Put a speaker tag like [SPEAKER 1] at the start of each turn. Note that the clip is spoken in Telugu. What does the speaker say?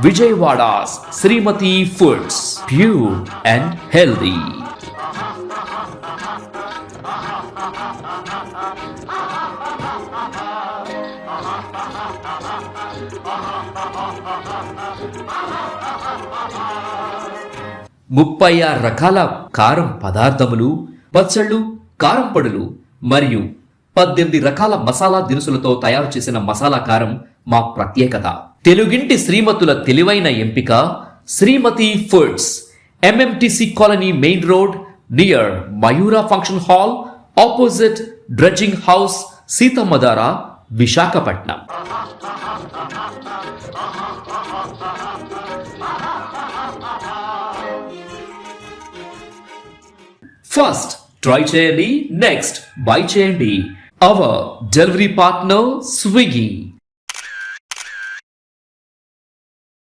[SPEAKER 1] Vijayawada Srimathi foods pure and healthy. ముప్పై ఆరు రకాల కారం పదార్థములు పచ్చళ్ళు కారం పొడులు మరియు పద్దెనిమిది రకాల మసాలా దినుసులతో తయారు చేసిన మసాలా కారం మా ప్రత్యేకత. తెలుగింటి శ్రీమతుల తెలివైన ఎంపిక Srimathi foods MMTC colony main road near Mayura function hall opposite dredging house Seethammadhara Visakhapatnam. First try చేయండి. నెక్స్ట్ బై చేయండి. Our delivery partner Swiggy